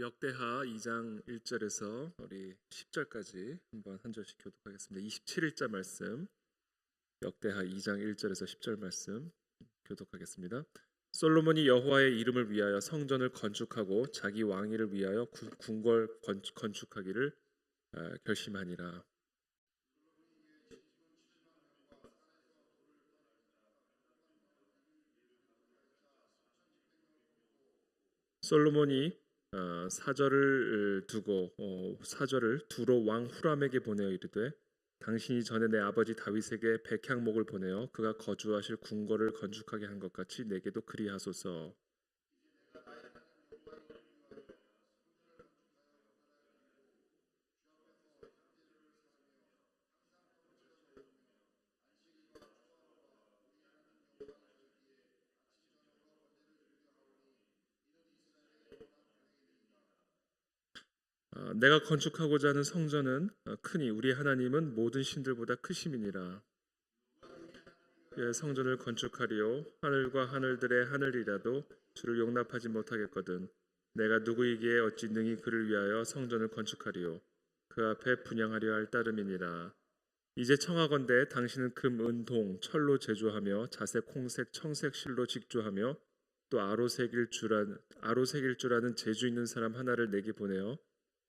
역대하 2장 1절에서 우리 10절까지 한번 한 절씩 교독하겠습니다. 27일자 말씀 역대하 2장 1절에서 10절 말씀 교독하겠습니다. 솔로몬이 여호와의 이름을 위하여 성전을 건축하고 자기 왕위를 위하여 구- 궁궐 건축- 건축하기를 아, 결심하니라. 솔로몬이 어, 사절을 어, 두고 어, 사절을 두로 왕 후람에게 보내어 이르되 당신이 전에 내 아버지 다윗에게 백향목을 보내어 그가 거주하실 궁궐을 건축하게 한 것 같이 내게도 그리하소서. 내가 건축하고자 하는 성전은 어, 크니 우리 하나님은 모든 신들보다 크심이니라. 그의 성전을 건축하리요 하늘과 하늘들의 하늘이라도 주를 용납하지 못하겠거든. 내가 누구이기에 어찌 능히 그를 위하여 성전을 건축하리요 그 앞에 분양하려 할 따름이니라. 이제 청하건대 당신은 금, 은, 동, 철로 제조하며 자색, 홍색, 청색 실로 직조하며 또 아로색일 줄 아는 재주 있는 사람 하나를 내게 보내어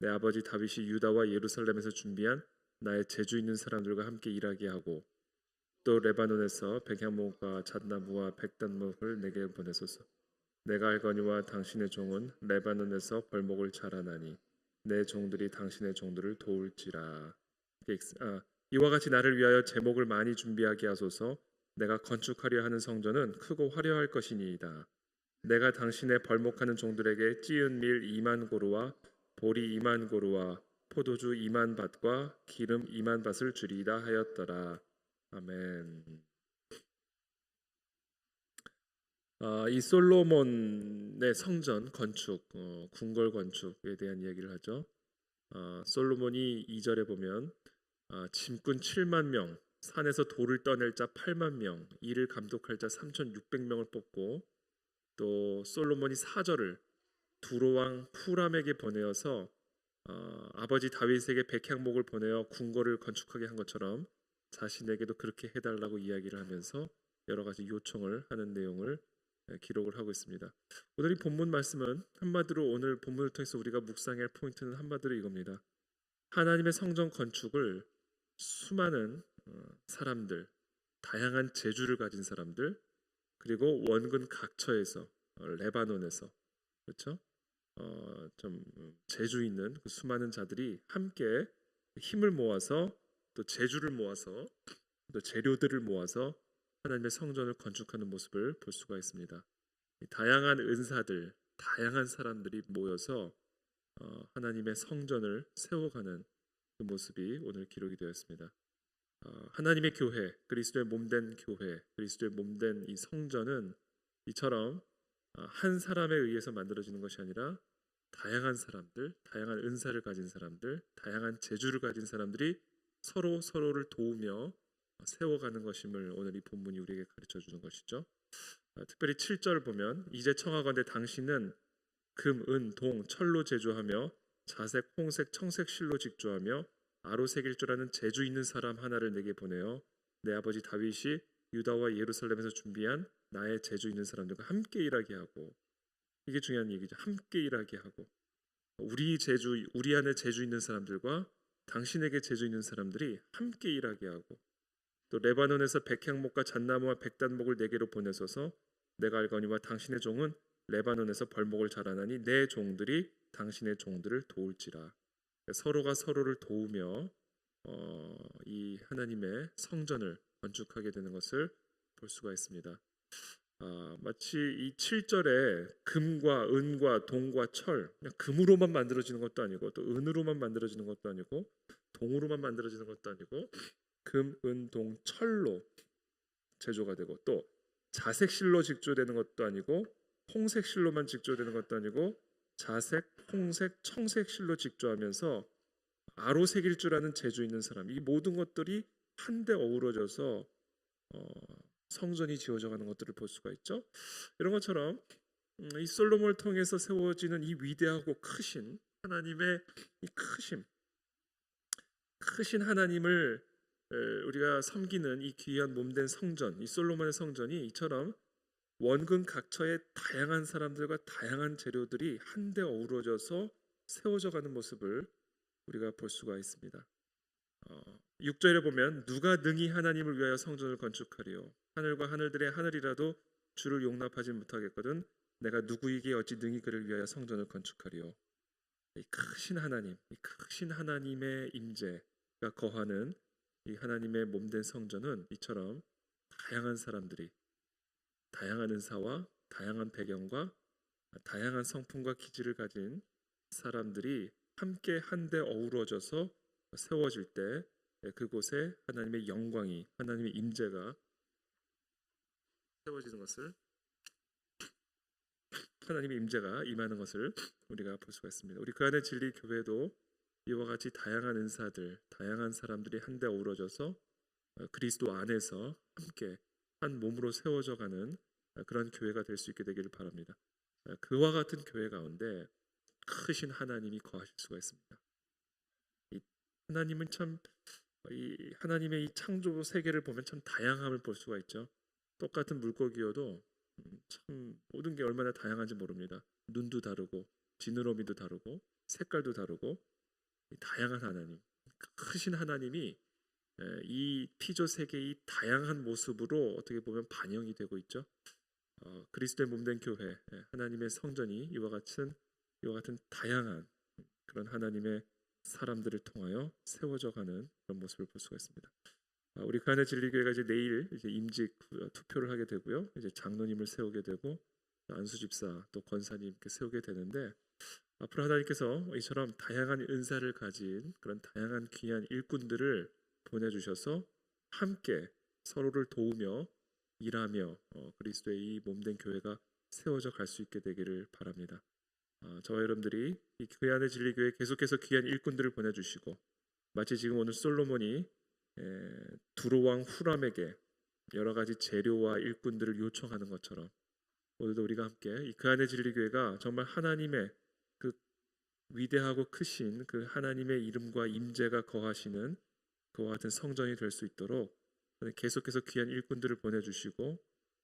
내 아버지 다윗이 유다와 예루살렘에서 준비한 나의 재주 있는 사람들과 함께 일하게 하고 또 레바논에서 백향목과 잣나무와 백단목을 내게 보내소서. 내가 알거니와 당신의 종은 레바논에서 벌목을 자라나니 내 종들이 당신의 종들을 도울지라. 아, 이와 같이 나를 위하여 제목을 많이 준비하게 하소서. 내가 건축하려 하는 성전은 크고 화려할 것이니이다. 내가 당신의 벌목하는 종들에게 찌은 밀 2만 고루와 보리 2만 고루와 포도주 2만 밭과 기름 2만 밭을 주리이다 하였더라. 아멘. 아, 이 솔로몬의 성전 건축, 어, 궁궐 건축에 대한 이야기를 하죠. 아, 솔로몬이 2절에 보면 아, 짐꾼 7만 명, 산에서 돌을 떠낼 자 8만 명, 이를 감독할 자 3,600명을 뽑고 또 솔로몬이 4절을 두로왕 후람에게 보내어서 어, 아버지 다윗에게 백향목을 보내어 궁궐을 건축하게 한 것처럼 자신에게도 그렇게 해달라고 이야기를 하면서 여러 가지 요청을 하는 내용을 예, 기록을 하고 있습니다. 오늘 이 본문 말씀은 한마디로 오늘 본문을 통해서 우리가 묵상할 포인트는 한마디로 이겁니다. 하나님의 성전 건축을 수많은 어, 사람들, 다양한 재주를 가진 사람들, 그리고 원근 각처에서 어, 레바논에서 그렇죠? 어, 좀 재주 있는 그 수많은 자들이 함께 힘을 모아서 또 재주를 모아서 또 재료들을 모아서 하나님의 성전을 건축하는 모습을 볼 수가 있습니다. 이 다양한 은사들, 다양한 사람들이 모여서 어, 하나님의 성전을 세워가는 그 모습이 오늘 기록이 되었습니다. 어, 하나님의 교회, 그리스도의 몸된 교회, 그리스도의 몸된 이 성전은 이처럼 어, 한 사람에 의해서 만들어지는 것이 아니라 다양한 사람들, 다양한 은사를 가진 사람들, 다양한 재주를 가진 사람들이 서로 서로를 도우며 세워가는 것임을 오늘 이 본문이 우리에게 가르쳐 주는 것이죠. 어, 특별히 7절 보면 이제 청하건대 당신은 금, 은, 동, 철로 제조하며 자색, 홍색, 청색 실로 직조하며 아로색일 줄 아는 재주 있는 사람 하나를 내게 보내어 내 아버지 다윗이 유다와 예루살렘에서 준비한 나의 재주 있는 사람들과 함께 일하게 하고 이게 중요한 얘기죠. 함께 일하게 하고 우리 재주 우리 안에 재주 있는 사람들과 당신에게 재주 있는 사람들이 함께 일하게 하고 또 레바논에서 백향목과 잣나무와 백단목을 내게로 보내소서 내가 알거니와 당신의 종은 레바논에서 벌목을 자라나니 내 종들이 당신의 종들을 도울지라 서로가 서로를 도우며 어, 이 하나님의 성전을 건축하게 되는 것을 볼 수가 있습니다. 아, 마치 이 7절에 금과 은과 동과 철 그냥 금으로만 만들어지는 것도 아니고 또 은으로만 만들어지는 것도 아니고 동으로만 만들어지는 것도 아니고 금, 은, 동, 철로 제조가 되고 또 자색 실로 직조되는 것도 아니고 홍색 실로만 직조되는 것도 아니고 자색, 홍색, 청색 실로 직조하면서 아로색일 줄 아는 재주 있는 사람 이 모든 것들이 한데 어우러져서 어, 성전이 지어져 가는 것들을 볼 수가 있죠. 이런 것처럼 음, 이 솔로몬을 통해서 세워지는 이 위대하고 크신 하나님의 이 크심, 크신 하나님을 에, 우리가 섬기는 이 귀한 몸된 성전, 이 솔로몬의 성전이 이처럼 원근 각처의 다양한 사람들과 다양한 재료들이 한데 어우러져서 세워져 가는 모습을 우리가 볼 수가 있습니다. 어, 6절에 보면 누가 능히 하나님을 위하여 성전을 건축하리요? 하늘과 하늘들의 하늘이라도 주를 용납하지 못하겠거든 내가 누구에게 어찌 능히 그를 위하여 성전을 건축하리요? 이 크신 하나님, 이 크신 하나님의 임재가 거하는 이 하나님의 몸된 성전은 이처럼 다양한 사람들이 다양한 은사와 다양한 배경과 다양한 성품과 기질을 가진 사람들이 함께 한데 어우러져서 세워질 때 그곳에 하나님의 영광이 하나님의 임재가 세워지는 것을 하나님의 임재가 임하는 것을 우리가 볼 수가 있습니다. 우리 그 안에 진리 교회도 이와 같이 다양한 은사들, 다양한 사람들이 한데 어우러져서 어, 그리스도 안에서 함께 한 몸으로 세워져 가는 어, 그런 교회가 될 수 있게 되기를 바랍니다. 어, 그와 같은 교회 가운데 크신 하나님이 거하실 수가 있습니다. 이 하나님은 참 이 하나님의 이 창조 세계를 보면 참 다양함을 볼 수가 있죠. 똑같은 물고기여도 음, 참 모든 게 얼마나 다양한지 모릅니다. 눈도 다르고 지느러미도 다르고 색깔도 다르고 이 다양한 하나님, 크신 하나님이 에, 이 피조 세계의 다양한 모습으로 어떻게 보면 반영이 되고 있죠. 어, 그리스도의 몸된 교회, 에, 하나님의 성전이 이와 같은 이와 같은 다양한 그런 하나님의 사람들을 통하여 세워져가는 그런 모습을 볼 수가 있습니다. 아, 우리 가네 진리교회가 이제 내일 이제 임직 어, 투표를 하게 되고요. 이제 장로님을 세우게 되고 안수 집사 또 권사님께 세우게 되는데 앞으로 하나님께서 이처럼 다양한 은사를 가진 그런 다양한 귀한 일꾼들을 보내주셔서 함께 서로를 도우며 일하며 어, 그리스도의 이 몸된 교회가 세워져 갈 수 있게 되기를 바랍니다. 어, 저와 여러분들이 이 교회 안의 진리교회 계속해서 귀한 일꾼들을 보내주시고 마치 지금 오늘 솔로몬이 에, 두로왕 후람에게 여러 가지 재료와 일꾼들을 요청하는 것처럼 오늘도 우리가 함께 이 그 안의 진리교회가 정말 하나님의 그 위대하고 크신 그 하나님의 이름과 임재가 거하시는 그와 같은 성전이 될 수 있도록 계속해서 귀한 일꾼들을 보내주시고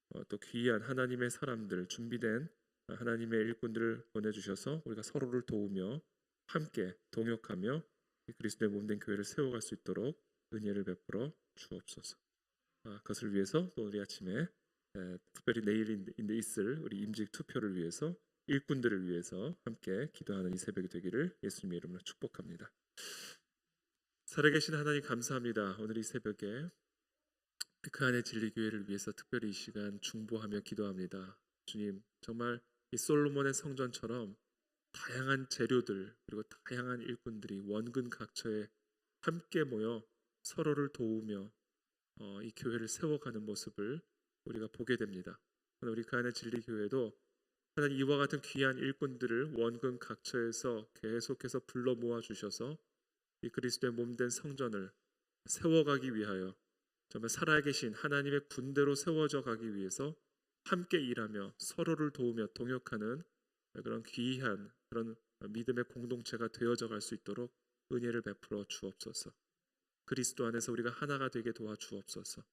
어, 또 귀한 하나님의 사람들 준비된 하나님의 일꾼들을 보내주셔서 우리가 서로를 도우며 함께 동역하며 그리스도의 몸된 교회를 세워갈 수 있도록 은혜를 베풀어 주옵소서. 아, 그것을 위해서 또 우리 아침에 에, 특별히 내일 있을 우리 임직 투표를 위해서 일꾼들을 위해서 함께 기도하는 이 새벽이 되기를 예수님의 이름으로 축복합니다. 살아계신 하나님 감사합니다. 오늘 이 새벽에 그 안의 진리 교회를 위해서 특별히 이 시간 중보하며 기도합니다. 주님 정말 이 솔로몬의 성전처럼 다양한 재료들 그리고 다양한 일꾼들이 원근 각처에 함께 모여 서로를 도우며 어, 이 교회를 세워가는 모습을 우리가 보게 됩니다. 우리 그 안의 진리 교회도 하나님 이와 같은 귀한 일꾼들을 원근 각처에서 계속해서 불러 모아 주셔서 이 그리스도의 몸된 성전을 세워가기 위하여 정말 살아계신 하나님의 군대로 세워져 가기 위해서 함께 일하며 서로를 도우며 동역하는 그런 귀한 그런 믿음의 공동체가 되어져 갈 수 있도록 은혜를 베풀어 주옵소서. 그리스도 안에서 우리가 하나가 되게 도와주옵소서.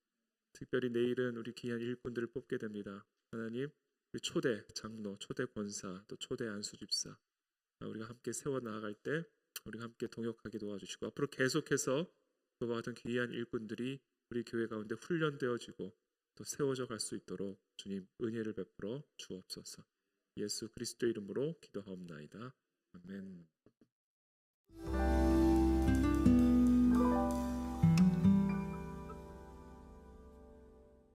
특별히 내일은 우리 귀한 일꾼들을 뽑게 됩니다. 하나님, 우리 초대 장로, 초대 권사, 또 초대 안수집사 우리가 함께 세워 나아갈 때 우리가 함께 동역하게 도와주시고 앞으로 계속해서 그와 같은 귀한 일꾼들이 우리 교회 가운데 훈련되어지고 또 세워져 갈 수 있도록 주님 은혜를 베풀어 주옵소서. 예수 그리스도 이름으로 기도하옵나이다. 아멘.